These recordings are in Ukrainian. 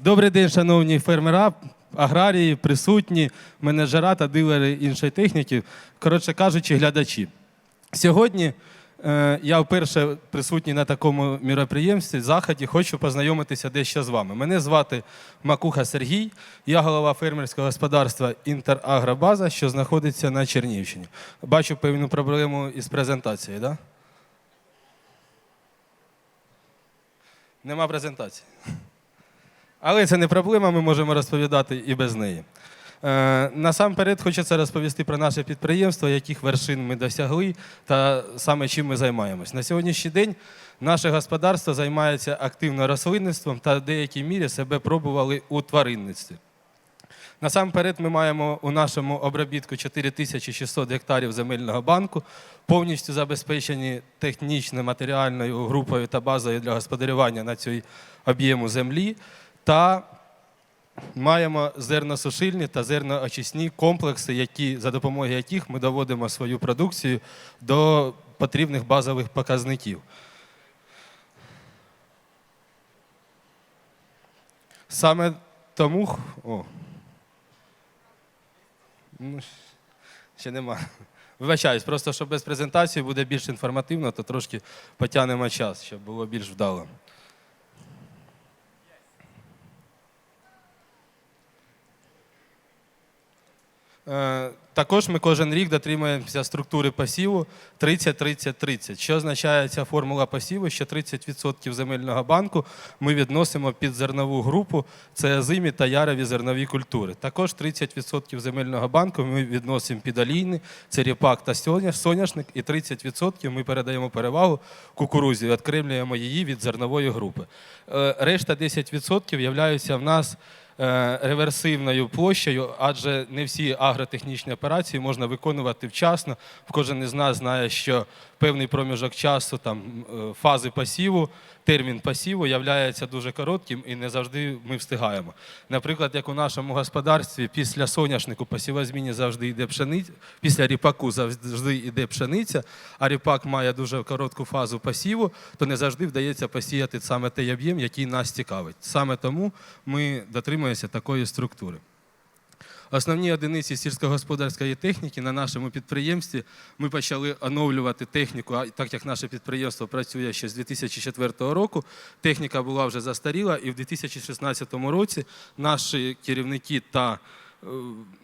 Добрий день, шановні фермера, аграрії, присутні, менеджера та дилери іншої техніки, коротше кажучи, глядачі. Сьогодні е, я вперше присутній на такому міроприємстві, заході, хочу познайомитися дещо з вами. Мене звати Макуха Сергій, я голова фермерського господарства Інтерагробаза, що знаходиться на Чернігівщині. Бачу певну проблему із презентацією, так? Да? Нема презентації. Але це не проблема, ми можемо розповідати і без неї. Е, насамперед хочеться розповісти про наше підприємство, яких вершин ми досягли та саме чим ми займаємось. На сьогоднішній день наше господарство займається активно рослинництвом та в деякій мірі себе пробували у тваринництві. Насамперед, ми маємо у нашому обробітку 4600 гектарів земельного банку, повністю забезпечені технічно матеріальною групою та базою для господарювання на цій об'єму землі. Та маємо зерносушильні та зерноочисні комплекси, які, за допомогою яких ми доводимо свою продукцію до потрібних базових показників. Саме тому. О. Ну, ще нема. Вибачаюсь, просто щоб без презентації буде більш інформативно, то трошки потягнемо час, щоб було більш вдало. Також ми кожен рік дотримуємося структури посіву 30-30-30. Що означає ця формула посіву? Що 30% земельного банку ми відносимо під зернову групу, це озимі та ярові зернові культури. Також 30% земельного банку ми відносимо під олійни, це ріпак та соняшник, і 30% ми передаємо перевагу кукурузі, відкремлюємо її від зернової групи. Е, Решта 10% являються в нас е, реверсивною площею, адже не всі агротехнічні операції можна виконувати вчасно. Кожен із нас знає, що певний проміжок часу, там е, фази посіву, термін посіву являється дуже коротким і не завжди ми встигаємо. Наприклад, як у нашому господарстві, після соняшнику по сівозміні завжди йде пшениця, після ріпаку завжди йде пшениця, а ріпак має дуже коротку фазу посіву, то не завжди вдається посіяти саме той об'єм, який нас цікавить. Саме тому ми дотримуємося такої структури. Основні одиниці сільськогосподарської техніки на нашому підприємстві ми почали оновлювати техніку, так як наше підприємство працює ще з 2004 року, техніка була вже застаріла, і в 2016 році наші керівники та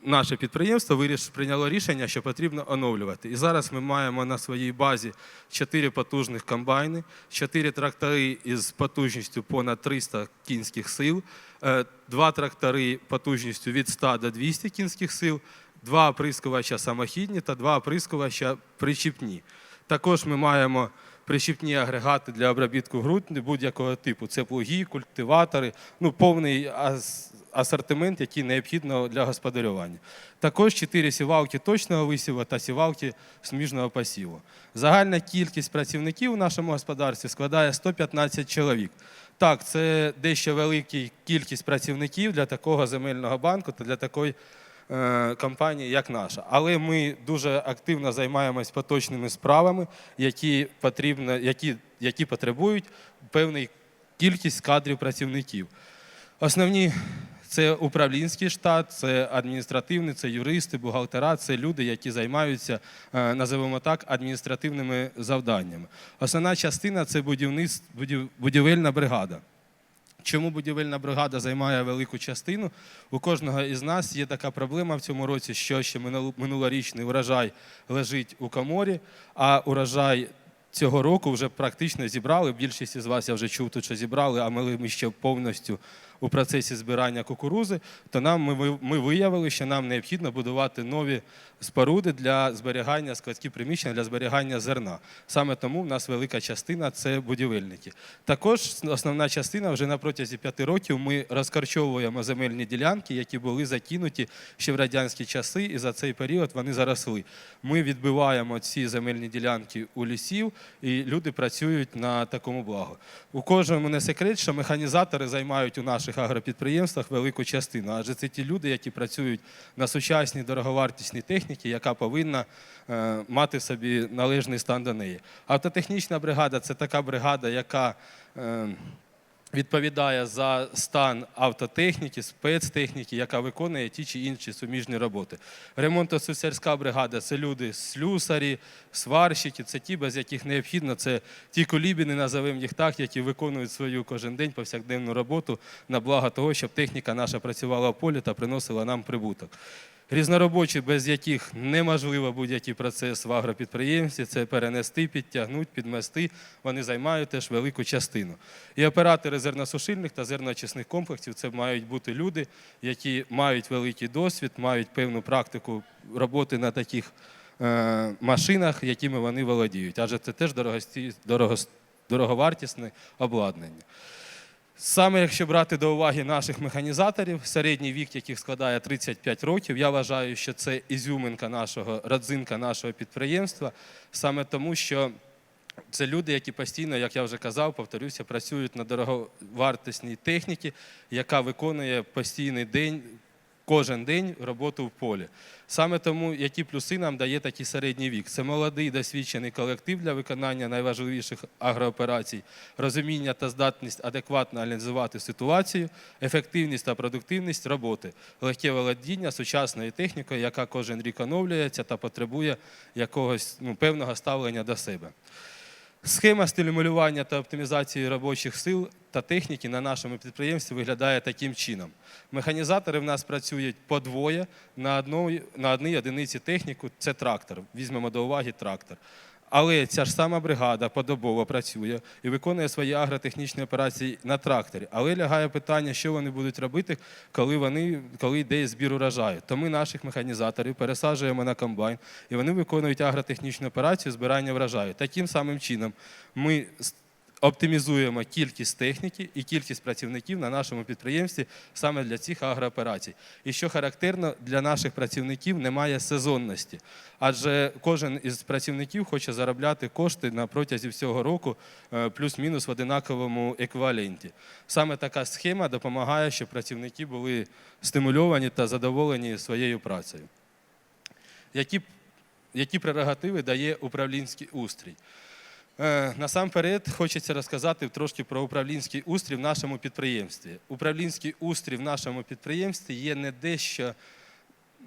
наше підприємство виріш, прийняло рішення, що потрібно оновлювати. І зараз ми маємо на своїй базі чотири потужних комбайни, чотири трактори із потужністю понад 300 кінських сил, е, два трактори потужністю від 100 до 200 кінських сил, два оприскувача самохідні та два оприскувача причіпні. Також ми маємо причіпні агрегати для обробітку ґрунту будь-якого типу. Це плуги, культиватори, ну повний асортимент, який необхідно для господарювання. Також чотири сівалки точного висіву та сівалки сміжного посіву. Загальна кількість працівників у нашому господарстві складає 115 чоловік. Так, це дещо велика кількість працівників для такого земельного банку та для такої е, компанії, як наша. Але ми дуже активно займаємось поточними справами, які, потрібно, які, які потребують певної кількість кадрів працівників. Основні це управлінський штат, це адміністративний, це юристи, бухгалтера, це люди, які займаються, е, називаємо так, адміністративними завданнями. Основна частина це будівельна бригада. Чому будівельна бригада займає велику частину? У кожного із нас є така проблема в цьому році, що ще минулорічний урожай лежить у коморі, а урожай цього року вже практично зібрали. Більшість із вас я вже чув тут, що зібрали, а ми ще повністю у процесі збирання кукурузи, то нам ми, ми виявили, що нам необхідно будувати нові споруди для зберігання складські приміщення для зберігання зерна. Саме тому в нас велика частина це будівельники. Також основна частина вже на протязі п'яти років ми розкорчовуємо земельні ділянки, які були закинуті ще в радянські часи, і за цей період вони заросли. Ми відбиваємо ці земельні ділянки у лісів, і люди працюють на такому благо. У кожному не секрет, що механізатори займають у наших агропідприємствах велику частину, адже це ті люди, які працюють на сучасній дороговартісній техніці, яка повинна е, мати собі належний стан до неї. Автотехнічна бригада це така бригада, яка е, відповідає за стан автотехніки, спецтехніки, яка виконує ті чи інші суміжні роботи. Ремонтно-сусерська бригада це люди слюсарі, сварщики, це ті, без яких необхідно, це ті колібіни, назовемо їх так, які виконують свою кожен день повсякденну роботу на благо того, щоб техніка наша працювала в полі та приносила нам прибуток. Різноробочі, без яких неможливо будь-який процес в агропідприємстві, це перенести, підтягнути, підмести. Вони займають теж велику частину. І оператори зерносушильних та зерноочисних комплексів це мають бути люди, які мають великий досвід, мають певну практику роботи на таких е, машинах, якими вони володіють. Адже це теж дорогості, дорогос- дороговартісне обладнання. Саме якщо брати до уваги наших механізаторів, середній вік яких складає 35 років, я вважаю, що це ізюминка нашого, родзинка нашого підприємства, саме тому, що це люди, які постійно, як я вже казав, повторюся, працюють на дороговартісній техніці, яка виконує постійний день, кожен день роботу в полі. Саме тому, які плюси нам дає такий середній вік. Це молодий досвідчений колектив для виконання найважливіших агрооперацій, розуміння та здатність адекватно аналізувати ситуацію, ефективність та продуктивність роботи, легке володіння сучасною технікою, яка кожен рік оновлюється та потребує якогось ну, певного ставлення до себе. Схема стимулювання та оптимізації робочих сил та техніки на нашому підприємстві виглядає таким чином. Механізатори в нас працюють по двоє на одній, одиниці техніку це трактор. Візьмемо до уваги трактор. Але ця ж сама бригада подобово працює і виконує свої агротехнічні операції на тракторі. Але лягає питання, що вони будуть робити, коли вони коли йде збір урожаю. То ми наших механізаторів пересаджуємо на комбайн, і вони виконують агротехнічну операцію збирання врожаю. Таким самим чином ми оптимізуємо кількість техніки і кількість працівників на нашому підприємстві саме для цих агрооперацій. І що характерно, для наших працівників немає сезонності, адже кожен із працівників хоче заробляти кошти на протязі всього року е, плюс-мінус в одинаковому еквіваленті. Саме така схема допомагає, щоб працівники були стимульовані та задоволені своєю працею. Які, які прерогативи дає управлінський устрій? Е, Насамперед хочеться розказати трошки про управлінський устрій в нашому підприємстві. Управлінський устрій в нашому підприємстві є не дещо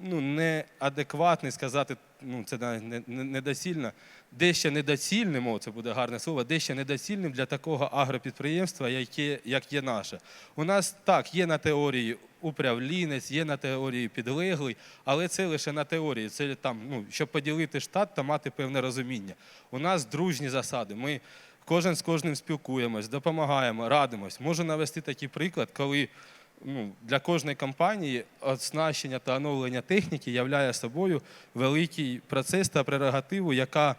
ну, неадекватний, сказати, ну, це недоцільно, дещо недоцільним, це буде гарне слово, дещо недоцільним для такого агропідприємства, яке, як є наше. У нас так, є на теорії управлінець, є на теорії підлеглий, але це лише на теорії. Це там, ну, щоб поділити штат та мати певне розуміння. У нас дружні засади. Ми кожен з кожним спілкуємось, допомагаємо, радимось. Можу навести такий приклад, коли ну, для кожної компанії оснащення та оновлення техніки являє собою великий процес та прерогативу, яка,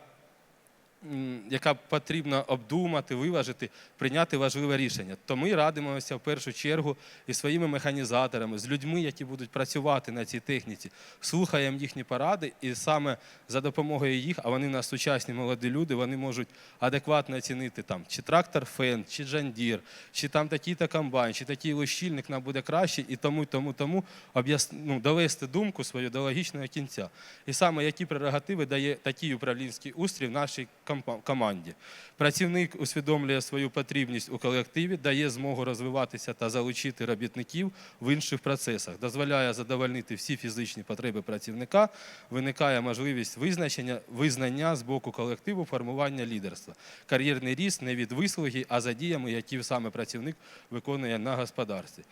яка потрібно обдумати, виважити, прийняти важливе рішення. То ми радимося в першу чергу і своїми механізаторами, з людьми, які будуть працювати на цій техніці, слухаємо їхні поради, і саме за допомогою їх, а вони в нас сучасні молоді люди, вони можуть адекватно оцінити там, чи трактор Фен, чи Джандір, чи там такий-то комбайн, чи такий лощильник нам буде краще, і тому, тому, тому ну, довести думку свою до логічного кінця. І саме які прерогативи дає такий управлінський устрій в нашій компа- команді. Працівник усвідомлює свою потрібність у колективі, дає змогу розвиватися та залучити робітників в інших процесах, дозволяє задовольнити всі фізичні потреби працівника, виникає можливість визначення, визнання з боку колективу формування лідерства. Кар'єрний ріст не від вислуги, а за діями, які саме працівник виконує на господарстві.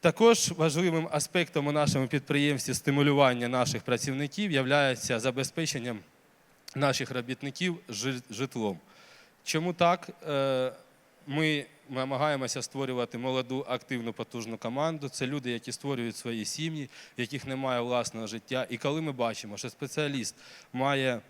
Також важливим аспектом у нашому підприємстві стимулювання наших працівників є забезпеченням наших робітників жи- житлом. Чому так? Е, Ми намагаємося створювати молоду, активну, потужну команду. Це люди, які створюють свої сім'ї, в яких немає власного життя. І коли ми бачимо, що спеціаліст має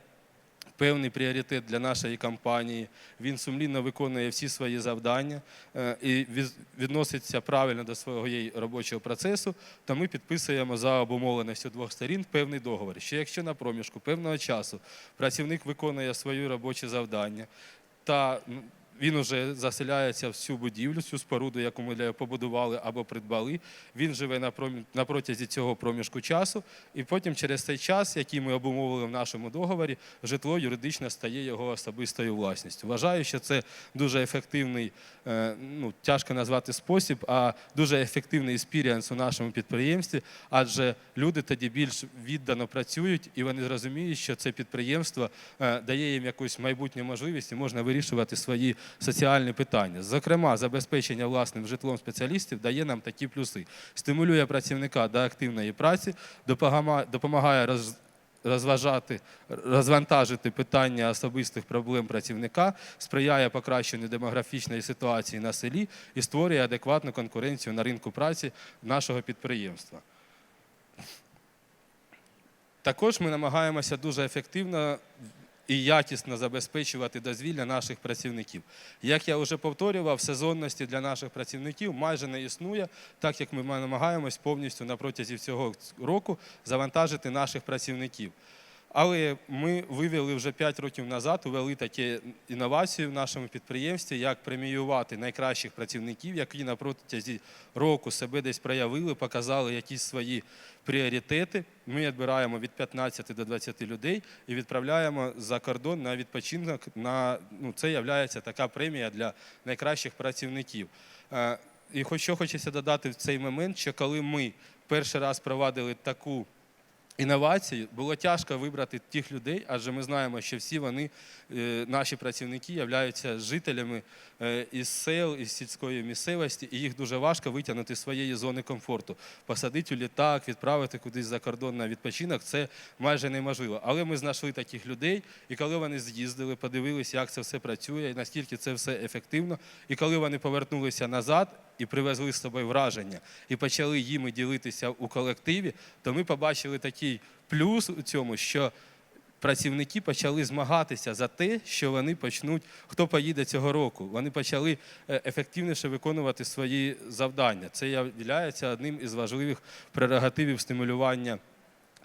певний пріоритет для нашої компанії, він сумлінно виконує всі свої завдання е, і від- відноситься правильно до свого робочого процесу, то ми підписуємо за обумовленістю двох сторін певний договор. Що якщо на проміжку певного часу працівник виконує свої робочі завдання та м, Він уже заселяється всю будівлю, всю споруду, яку ми побудували або придбали. Він живе на, протязі цього проміжку часу, і потім через цей час, який ми обумовили в нашому договорі, житло юридично стає його особистою власністю. Вважаю, що це дуже ефективний, е, ну тяжко назвати спосіб, а дуже ефективний еспіріанс у нашому підприємстві, адже люди тоді більш віддано працюють і вони зрозуміють, що це підприємство е, дає їм якусь майбутню можливість і можна вирішувати свої соціальні питання. Зокрема, забезпечення власним житлом спеціалістів дає нам такі плюси: стимулює працівника до активної праці, допомагає- роз розважати, розвантажити питання особистих проблем працівника, сприяє покращенню демографічної ситуації на селі і створює адекватну конкуренцію на ринку праці нашого підприємства. Також ми намагаємося дуже ефективно і якісно забезпечувати дозвілля наших працівників. Як я вже повторював, сезонності для наших працівників майже не існує, так як ми намагаємось повністю на протязі всього року завантажити наших працівників. Але ми вивели вже 5 років назад, увели такі інновації в нашому підприємстві, як преміювати найкращих працівників, які на протязі року себе десь проявили, показали якісь свої пріоритети. Ми відбираємо від 15 до 20 людей і відправляємо за кордон на відпочинок. На ну це є така премія для найкращих працівників. Е, І що хочеться додати в цей момент, що коли ми перший раз провадили таку інновації, було тяжко вибрати тих людей, адже ми знаємо, що всі вони, е, наші працівники, являються жителями е, із сел, із сільської місцевості, і їх дуже важко витягнути з своєї зони комфорту. Посадити у літак, відправити кудись за кордон на відпочинок це майже неможливо. Але ми знайшли таких людей, і коли вони з'їздили, подивилися, як це все працює, і наскільки це все ефективно, і коли вони повернулися назад. І привезли з собою враження, і почали їми ділитися у колективі, то ми побачили такий плюс у цьому, що працівники почали змагатися за те, що вони почнуть, хто поїде цього року. Вони почали е, ефективніше виконувати свої завдання. Це є одним із важливих прерогативів стимулювання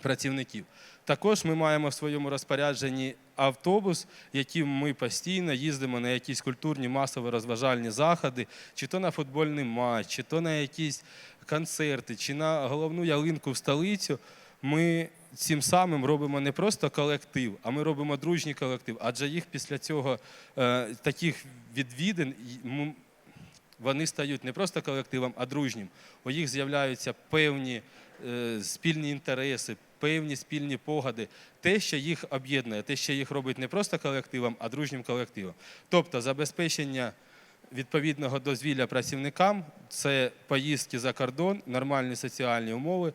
працівників. Також ми маємо в своєму розпорядженні автобус, яким ми постійно їздимо на якісь культурні масово-розважальні заходи, чи то на футбольний матч, чи то на якісь концерти, чи на головну ялинку в столицю. Ми цим самим робимо не просто колектив, а ми робимо дружній колектив. Адже їх після цього е, таких відвідин вони стають не просто колективом, а дружнім. У їх з'являються певні е, спільні інтереси, певні спільні погляди, те, що їх об'єднує, те, що їх робить не просто колективом, а дружнім колективом. Тобто забезпечення відповідного дозвілля працівникам це поїздки за кордон, нормальні соціальні умови.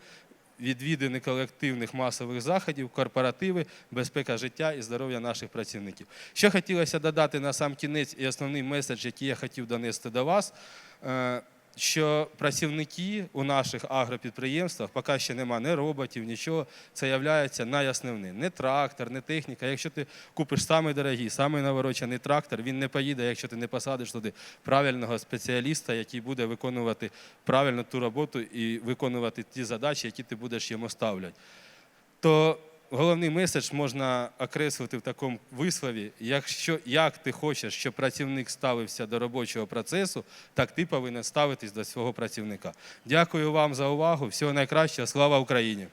Відвідини колективних масових заходів, корпоративи, безпека життя і здоров'я наших працівників. Що хотілося додати на сам кінець і основний меседж, який я хотів донести до вас, е, що працівники у наших агропідприємствах, поки ще нема ні роботів, нічого, це є найосновним. Не трактор, не техніка. Якщо ти купиш самий дорогий, самий наворочений трактор, він не поїде, якщо ти не посадиш туди правильного спеціаліста, який буде виконувати правильно ту роботу і виконувати ті задачі, які ти будеш йому ставляти. То головний меседж можна окреслити в такому вислові: якщо як ти хочеш, щоб працівник ставився до робочого процесу, так ти повинен ставитись до свого працівника. Дякую вам за увагу. Всього найкращого. Слава Україні!